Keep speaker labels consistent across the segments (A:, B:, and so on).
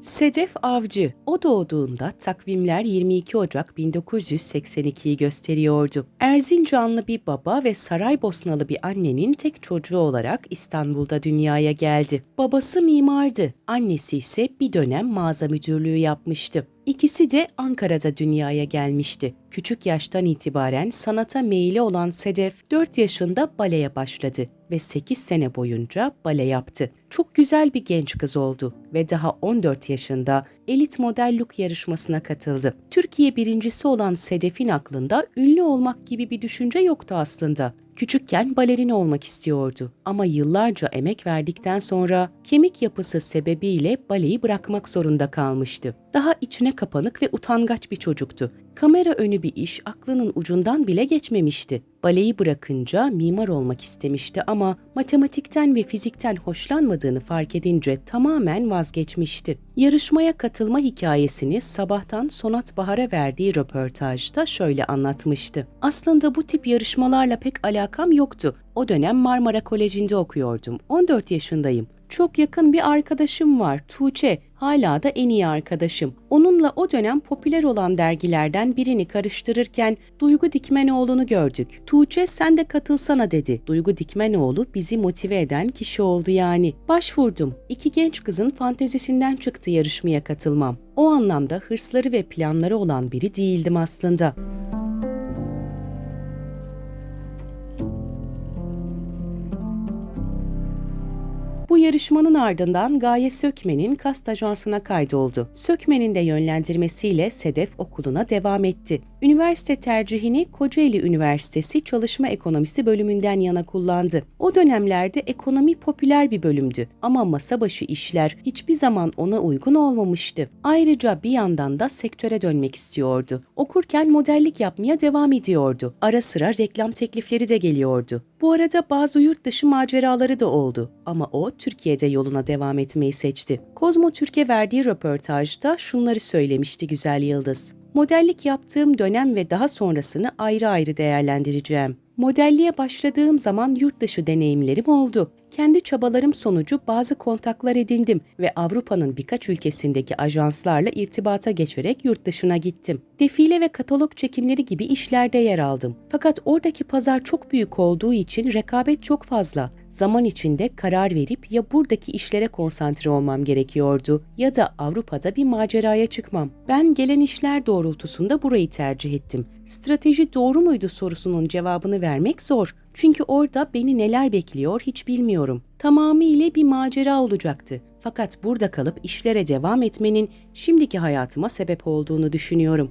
A: Sedef Avcı, o doğduğunda takvimler 22 Ocak 1982'yi gösteriyordu. Erzincanlı bir baba ve Saraybosnalı bir annenin tek çocuğu olarak İstanbul'da dünyaya geldi. Babası mimardı, annesi ise bir dönem mağaza müdürlüğü yapmıştı. İkisi de Ankara'da dünyaya gelmişti. Küçük yaştan itibaren sanata meyili olan Sedef 4 yaşında baleye başladı ve 8 sene boyunca bale yaptı. Çok güzel bir genç kız oldu ve daha 14 yaşında elit model look yarışmasına katıldı. Türkiye birincisi olan Sedef'in aklında ünlü olmak gibi bir düşünce yoktu aslında. Küçükken balerin olmak istiyordu ama yıllarca emek verdikten sonra kemik yapısı sebebiyle baleyi bırakmak zorunda kalmıştı. Daha içine kapanık ve utangaç bir çocuktu. Kamera önü bir iş aklının ucundan bile geçmemişti. Baleyi bırakınca mimar olmak istemişti ama matematikten ve fizikten hoşlanmadığını fark edince tamamen vazgeçmişti. Yarışmaya katılma hikayesini sabahtan Sonat Bahar'a verdiği röportajda şöyle anlatmıştı. Aslında bu tip yarışmalarla pek alakam yoktu. O dönem Marmara Koleji'nde okuyordum. 14 yaşındayım. Çok yakın bir arkadaşım var, Tuğçe. Hala da en iyi arkadaşım. Onunla o dönem popüler olan dergilerden birini karıştırırken Duygu Dikmenoğlu'nu gördük. Tuğçe sen de katılsana dedi. Duygu Dikmenoğlu bizi motive eden kişi oldu yani. Başvurdum. İki genç kızın fantezisinden çıktı yarışmaya katılmam. O anlamda hırsları ve planları olan biri değildim aslında. Bu yarışmanın ardından Gaye Sökmen'in kast ajansına kaydoldu. Sökmen'in de yönlendirmesiyle Sedef okuluna devam etti. Üniversite tercihini Kocaeli Üniversitesi Çalışma Ekonomisi bölümünden yana kullandı. O dönemlerde ekonomi popüler bir bölümdü ama masa başı işler hiçbir zaman ona uygun olmamıştı. Ayrıca bir yandan da sektöre dönmek istiyordu. Okurken modellik yapmaya devam ediyordu. Ara sıra reklam teklifleri de geliyordu. Bu arada bazı yurt dışı maceraları da oldu ama o Türkiye'de yoluna devam etmeyi seçti. Kozmo Türkiye verdiği röportajda şunları söylemişti Güzel Yıldız. Modellik yaptığım dönem ve daha sonrasını ayrı ayrı değerlendireceğim. Modelliğe başladığım zaman yurt dışı deneyimlerim oldu. Kendi çabalarım sonucu bazı kontaklar edindim ve Avrupa'nın birkaç ülkesindeki ajanslarla irtibata geçerek yurt dışına gittim. Defile ve katalog çekimleri gibi işlerde yer aldım. Fakat oradaki pazar çok büyük olduğu için rekabet çok fazla. Zaman içinde karar verip ya buradaki işlere konsantre olmam gerekiyordu ya da Avrupa'da bir maceraya çıkmam. Ben gelen işler doğrultusunda burayı tercih ettim. Strateji doğru muydu sorusunun cevabını vermek zor. Çünkü orada beni neler bekliyor hiç bilmiyorum. Tamamıyla bir macera olacaktı. Fakat burada kalıp işlere devam etmenin şimdiki hayatıma sebep olduğunu düşünüyorum.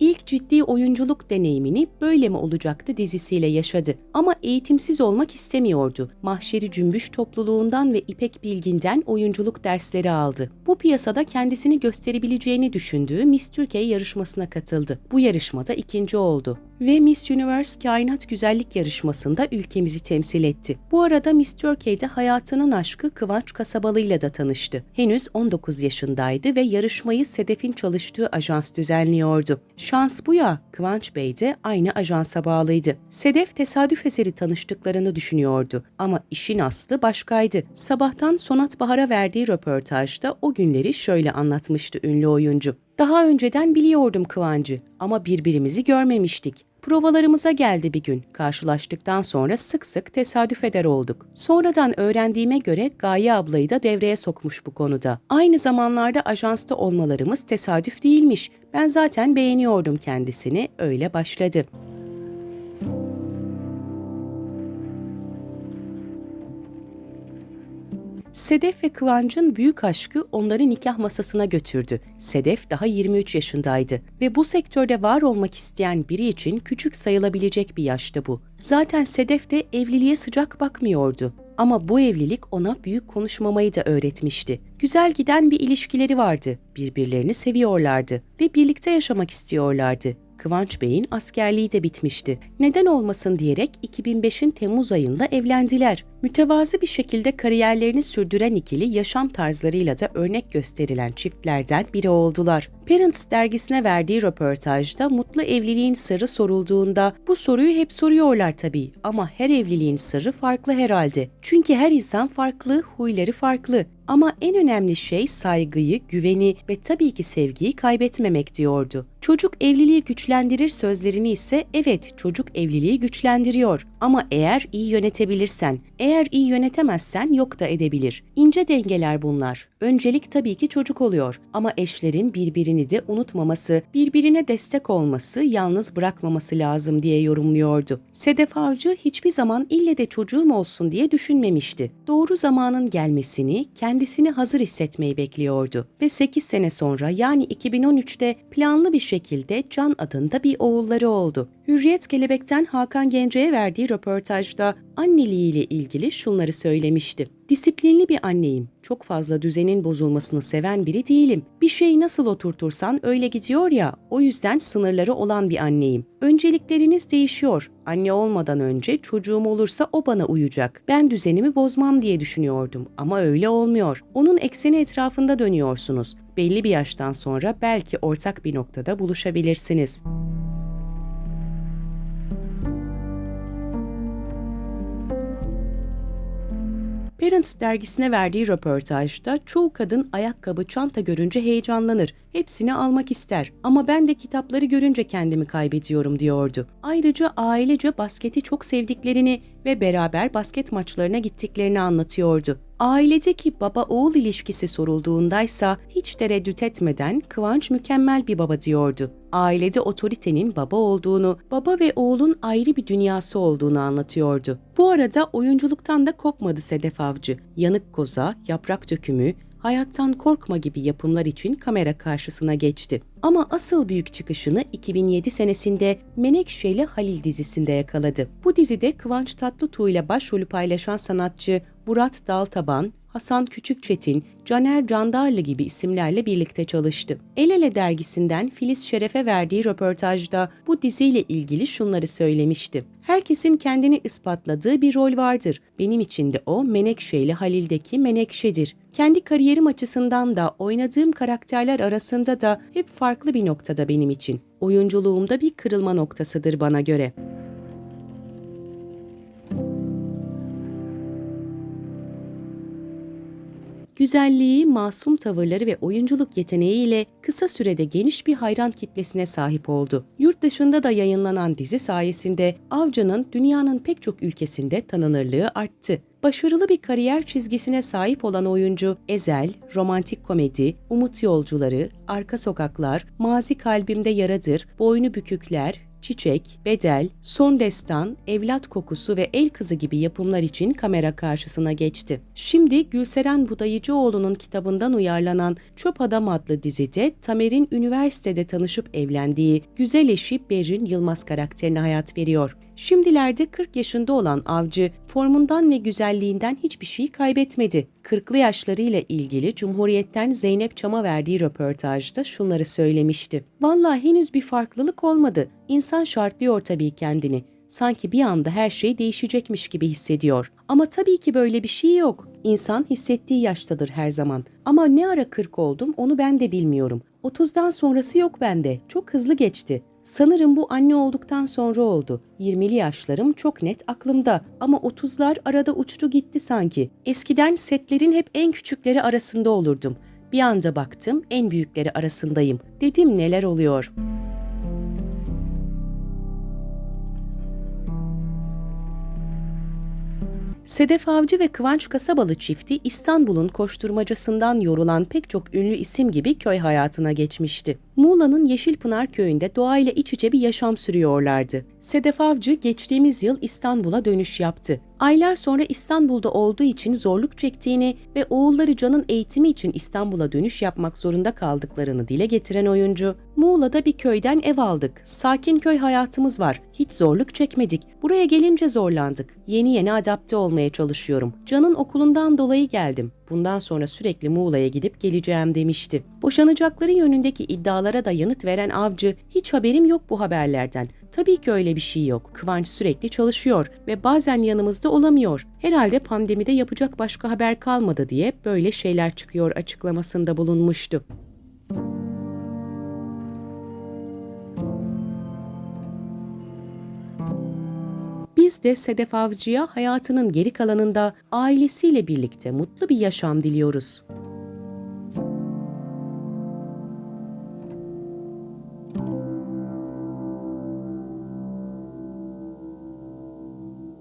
A: İlk ciddi oyunculuk deneyimini Böyle mi olacaktı dizisiyle yaşadı. Ama eğitimsiz olmak istemiyordu. Mahşeri Cümbüş topluluğundan ve İpek Bilgin'den oyunculuk dersleri aldı. Bu piyasada kendisini gösterebileceğini düşündüğü Miss Türkiye yarışmasına katıldı. Bu yarışmada ikinci oldu ve Miss Universe Kainat Güzellik Yarışması'nda ülkemizi temsil etti. Bu arada Miss Türkiye'de hayatının aşkı Kıvanç Kasabalı'yla da tanıştı. Henüz 19 yaşındaydı ve yarışmayı Sedef'in çalıştığı ajans düzenliyordu. Şans bu ya, Kıvanç Bey de aynı ajansa bağlıydı. Sedef tesadüf eseri tanıştıklarını düşünüyordu ama işin aslı başkaydı. Sabahtan Sonat Bahar'a verdiği röportajda o günleri şöyle anlatmıştı ünlü oyuncu. Daha önceden biliyordum Kıvancı ama birbirimizi görmemiştik. Provalarımıza geldi bir gün. Karşılaştıktan sonra sık sık tesadüf eder olduk. Sonradan öğrendiğime göre Gaye ablayı da devreye sokmuş bu konuda. Aynı zamanlarda ajansta olmalarımız tesadüf değilmiş. Ben zaten beğeniyordum kendisini, öyle başladı. Sedef ve Kıvanç'ın büyük aşkı onları nikah masasına götürdü. Sedef daha 23 yaşındaydı ve bu sektörde var olmak isteyen biri için küçük sayılabilecek bir yaşta bu. Zaten Sedef de evliliğe sıcak bakmıyordu. Ama bu evlilik ona büyük konuşmamayı da öğretmişti. Güzel giden bir ilişkileri vardı. Birbirlerini seviyorlardı ve birlikte yaşamak istiyorlardı. Kıvanç Bey'in askerliği de bitmişti. Neden olmasın diyerek 2005'in Temmuz ayında evlendiler. Mütevazı bir şekilde kariyerlerini sürdüren ikili yaşam tarzlarıyla da örnek gösterilen çiftlerden biri oldular. Parents dergisine verdiği röportajda mutlu evliliğin sırrı sorulduğunda bu soruyu hep soruyorlar tabii ama her evliliğin sırrı farklı herhalde. Çünkü her insan farklı, huyları farklı. Ama en önemli şey saygıyı, güveni ve tabii ki sevgiyi kaybetmemek diyordu. Çocuk evliliği güçlendirir sözlerini ise evet çocuk evliliği güçlendiriyor. Ama eğer iyi yönetebilirsen, eğer iyi yönetemezsen yok da edebilir. İnce dengeler bunlar. Öncelik tabii ki çocuk oluyor ama eşlerin birbirini de unutmaması, birbirine destek olması, yalnız bırakmaması lazım diye yorumluyordu. Sedef Avcı hiçbir zaman ille de çocuğum olsun diye düşünmemişti. Doğru zamanın gelmesini, kendisini hazır hissetmeyi bekliyordu. Ve 8 sene sonra yani 2013'te planlı bir şekilde Can adında bir oğulları oldu. Hürriyet Kelebek'ten Hakan Gence'ye verdiği röportajda anneliğiyle ilgili şunları söylemişti. Disiplinli bir anneyim. Çok fazla düzenin bozulmasını seven biri değilim. Bir şey nasıl oturtursan öyle gidiyor ya, o yüzden sınırları olan bir anneyim. Öncelikleriniz değişiyor. Anne olmadan önce çocuğum olursa o bana uyacak. Ben düzenimi bozmam diye düşünüyordum ama öyle olmuyor. Onun ekseni etrafında dönüyorsunuz. Belli bir yaştan sonra belki ortak bir noktada buluşabilirsiniz. Parents dergisine verdiği röportajda çoğu kadın ayakkabı, çanta görünce heyecanlanır. Hepsini almak ister ama ben de kitapları görünce kendimi kaybediyorum diyordu. Ayrıca ailece basketi çok sevdiklerini ve beraber basket maçlarına gittiklerini anlatıyordu. Ailedeki baba-oğul ilişkisi sorulduğundaysa hiç tereddüt etmeden Kıvanç mükemmel bir baba diyordu. Ailede otoritenin baba olduğunu, baba ve oğulun ayrı bir dünyası olduğunu anlatıyordu. Bu arada oyunculuktan da kopmadı Sedef Avcı. Yanık Koza, Yaprak Dökümü, Hayattan Korkma gibi yapımlar için kamera karşısına geçti. Ama asıl büyük çıkışını 2007 senesinde Menekşe ile Halil dizisinde yakaladı. Bu dizide Kıvanç Tatlıtuğ ile başrolü paylaşan sanatçı Murat Daltaban, Hasan Küçükçetin, Caner Candarlı gibi isimlerle birlikte çalıştı. El Ele dergisinden Filiz Şeref'e verdiği röportajda bu diziyle ilgili şunları söylemişti. Herkesin kendini ispatladığı bir rol vardır. Benim için de o Menekşe ile Halil'deki Menekşe'dir. Kendi kariyerim açısından da oynadığım karakterler arasında da hep farklı bir noktada benim için. Oyunculuğumda bir kırılma noktasıdır bana göre. Güzelliği, masum tavırları ve oyunculuk yeteneğiyle kısa sürede geniş bir hayran kitlesine sahip oldu. Yurt dışında da yayınlanan dizi sayesinde Avcı'nın dünyanın pek çok ülkesinde tanınırlığı arttı. Başarılı bir kariyer çizgisine sahip olan oyuncu Ezel, romantik komedi, Umut Yolcuları, Arka Sokaklar, Mazi Kalbimde Yaradır, Boynu Bükükler, Çiçek, Bedel, Son Destan, Evlat Kokusu ve El Kızı gibi yapımlar için kamera karşısına geçti. Şimdi Gülseren Budayıcıoğlu'nun kitabından uyarlanan Çöp Adam adlı dizide Tamer'in üniversitede tanışıp evlendiği güzel eşi Berrin Yılmaz karakterine hayat veriyor. Şimdilerde 40 yaşında olan avcı formundan ve güzelliğinden hiçbir şey kaybetmedi. 40'lı yaşlarıyla ilgili Cumhuriyet'ten Zeynep Çam'a verdiği röportajda şunları söylemişti. Vallahi henüz bir farklılık olmadı. İnsan şartlıyor tabii kendini. Sanki bir anda her şey değişecekmiş gibi hissediyor. Ama tabii ki böyle bir şey yok. İnsan hissettiği yaştadır her zaman. Ama ne ara 40 oldum onu ben de bilmiyorum. 30'dan sonrası yok bende. Çok hızlı geçti. Sanırım bu anne olduktan sonra oldu. 20'li yaşlarım çok net aklımda ama 30'lar arada uçtu gitti sanki. Eskiden setlerin hep en küçükleri arasında olurdum. Bir anda baktım en büyükleri arasındayım. Dedim neler oluyor?'' Sedef Avcı ve Kıvanç Kasabalı çifti İstanbul'un koşturmacasından yorulan pek çok ünlü isim gibi köy hayatına geçmişti. Muğla'nın Yeşilpınar köyünde doğayla iç içe bir yaşam sürüyorlardı. Sedef Avcı geçtiğimiz yıl İstanbul'a dönüş yaptı. Aylar sonra İstanbul'da olduğu için zorluk çektiğini ve oğulları Can'ın eğitimi için İstanbul'a dönüş yapmak zorunda kaldıklarını dile getiren oyuncu, Muğla'da bir köyden ev aldık. Sakin köy hayatımız var. Hiç zorluk çekmedik. Buraya gelince zorlandık. Yeni yeni adapte olmaya çalışıyorum. Can'ın okulundan dolayı geldim. Bundan sonra sürekli Muğla'ya gidip geleceğim demişti. Boşanacakları yönündeki iddialara da yanıt veren Avcı, hiç haberim yok bu haberlerden. Tabii ki öyle bir şey yok. Kıvanç sürekli çalışıyor ve bazen yanımızda olamıyor. Herhalde pandemide yapacak başka haber kalmadı diye böyle şeyler çıkıyor açıklamasında bulunmuştu. Biz de Sedef Avcı'ya hayatının geri kalanında ailesiyle birlikte mutlu bir yaşam diliyoruz.